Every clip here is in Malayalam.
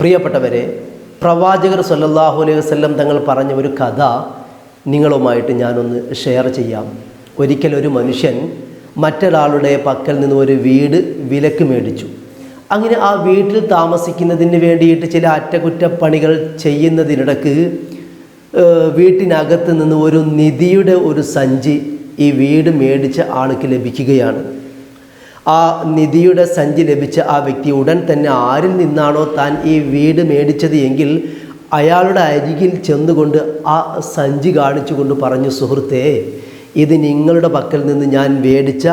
പ്രിയപ്പെട്ടവരെ പ്രവാചകർ സല്ലാഹു അലൈഹി വസല്ലം തങ്ങൾ പറഞ്ഞ ഒരു കഥ നിങ്ങളുമായിട്ട് ഞാനൊന്ന് ഷെയർ ചെയ്യാം. ഒരിക്കലൊരു മനുഷ്യൻ മറ്റൊരാളുടെ പക്കൽ നിന്ന് ഒരു വീട് വിലക്ക് മേടിച്ചു. അങ്ങനെ ആ വീട്ടിൽ താമസിക്കുന്നതിന് വേണ്ടിയിട്ട് ചില അറ്റകുറ്റപ്പണികൾ ചെയ്യുന്നതിനിടക്ക് വീട്ടിനകത്ത് നിന്ന് ഒരു നിധിയുടെ ഒരു സഞ്ചി ഈ വീട് മേടിച്ച ആൾക്ക് ലഭിക്കുകയാണ്. ആ നിധിയുടെ സഞ്ചി ലഭിച്ച ആ വ്യക്തി ഉടൻ തന്നെ ആരിൽ നിന്നാണോ താൻ ഈ വീട് മേടിച്ചത് എങ്കിൽ അയാളുടെ അരികിൽ ചെന്നുകൊണ്ട് ആ സഞ്ചി കാണിച്ചുകൊണ്ട് പറഞ്ഞു സുഹൃത്തേ ഇത് നിങ്ങളുടെ പക്കൽ നിന്ന് ഞാൻ മേടിച്ച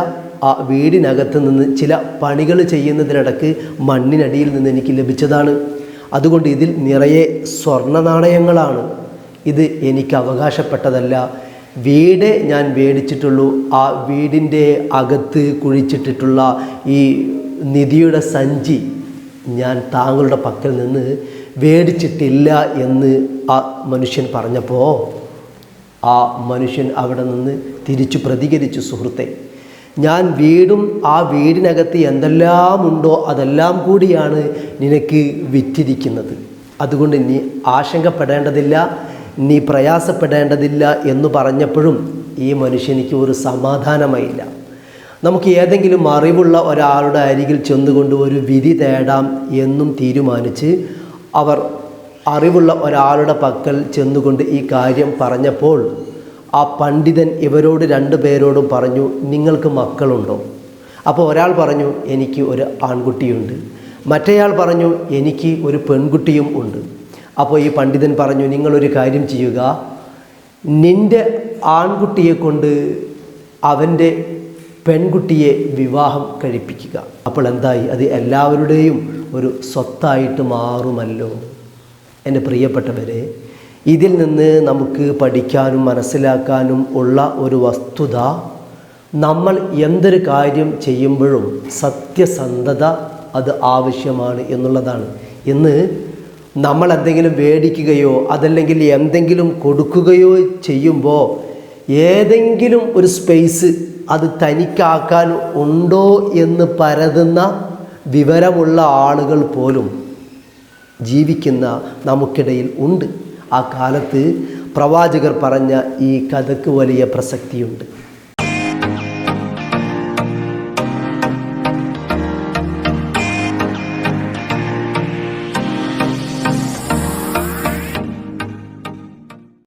ആ വീടിനകത്ത് നിന്ന് ചില പണികൾ ചെയ്യുന്നതിനിടക്ക് മണ്ണിനടിയിൽ നിന്ന് എനിക്ക് ലഭിച്ചതാണ്. അതുകൊണ്ട് ഇതിൽ നിറയെ സ്വർണ നാണയങ്ങളാണ് ഇത് എനിക്ക് അവകാശപ്പെട്ടതല്ല. വീട് ഞാൻ മേടിച്ചിട്ടുള്ളൂ. ആ വീടിന്റെ അകത്ത് കുഴിച്ചിട്ടിട്ടുള്ള ഈ നിധിയുടെ സഞ്ചി ഞാൻ താങ്കളുടെ പക്കൽ നിന്ന് മേടിച്ചിട്ടില്ല എന്ന് ആ മനുഷ്യൻ പറഞ്ഞപ്പോൾ ആ മനുഷ്യൻ അവിടെ നിന്ന് തിരിച്ചു പ്രതികരിച്ചു സുഹൃത്തെ. ഞാൻ വീടും ആ വീടിനകത്ത് എന്തെല്ലാം ഉണ്ടോ അതെല്ലാം കൂടിയാണ് നിനക്ക് വിറ്റിരിക്കുന്നത്. അതുകൊണ്ട് നീ ആശങ്കപ്പെടേണ്ടതില്ല. നീ പ്രയാസപ്പെടേണ്ടതില്ല എന്ന് പറഞ്ഞപ്പോഴും ഈ മനുഷ്യനിക്ക് ഒരു സമാധാനമായില്ല. നമുക്ക് ഏതെങ്കിലും അറിവുള്ള ഒരാളുടെ അരികിൽ ചെന്നുകൊണ്ട് ഒരു വിധി തേടാം എന്നും തീരുമാനിച്ച് അവർ അറിവുള്ള ഒരാളുടെ പക്കൽ ചെന്നുകൊണ്ട് ഈ കാര്യം പറഞ്ഞപ്പോൾ ആ പണ്ഡിതൻ ഇവരോട് രണ്ടു പേരോടും പറഞ്ഞു നിങ്ങൾക്ക് മക്കളുണ്ടോ? അപ്പോൾ ഒരാൾ പറഞ്ഞു എനിക്ക് ഒരു ആൺകുട്ടിയുണ്ട്. മറ്റേയാൾ പറഞ്ഞു എനിക്ക് ഒരു പെൺകുട്ടിയും ഉണ്ട്. അപ്പോൾ ഈ പണ്ഡിതൻ പറഞ്ഞു നിങ്ങളൊരു കാര്യം ചെയ്യുക. നിന്റെ ആൺകുട്ടിയെ കൊണ്ട് അവന്റെ പെൺകുട്ടിയെ വിവാഹം കഴിപ്പിക്കുക. അപ്പോൾ എന്തായി? അത് എല്ലാവരുടെയും ഒരു സ്വത്തായിട്ട് മാറുമല്ലോ. എന്റെ പ്രിയപ്പെട്ടവരെ ഇതിൽ നിന്ന് നമുക്ക് പഠിക്കാനും മനസ്സിലാക്കാനും ഉള്ള ഒരു വസ്തുത നമ്മൾ എന്തൊരു കാര്യം ചെയ്യുമ്പോഴും സത്യസന്ധത അത് ആവശ്യമാണ് എന്നുള്ളതാണ്. ഇന്ന് നമ്മൾ എന്തെങ്കിലും മേടിക്കുകയോ അതല്ലെങ്കിൽ എന്തെങ്കിലും കൊടുക്കുകയോ ചെയ്യുമ്പോൾ ഏതെങ്കിലും ഒരു സ്പേസ് അത് തനിക്കാക്കാൻ ഉണ്ടോ എന്ന് പരതുന്ന വിവരമുള്ള ആളുകൾ പോലും ജീവിക്കുന്ന നമുക്കിടയിൽ ഉണ്ട്. ആ കാലത്ത് പ്രവാചകർ പറഞ്ഞ ഈ കഥയ്ക്ക് വലിയ പ്രസക്തിയുണ്ട്.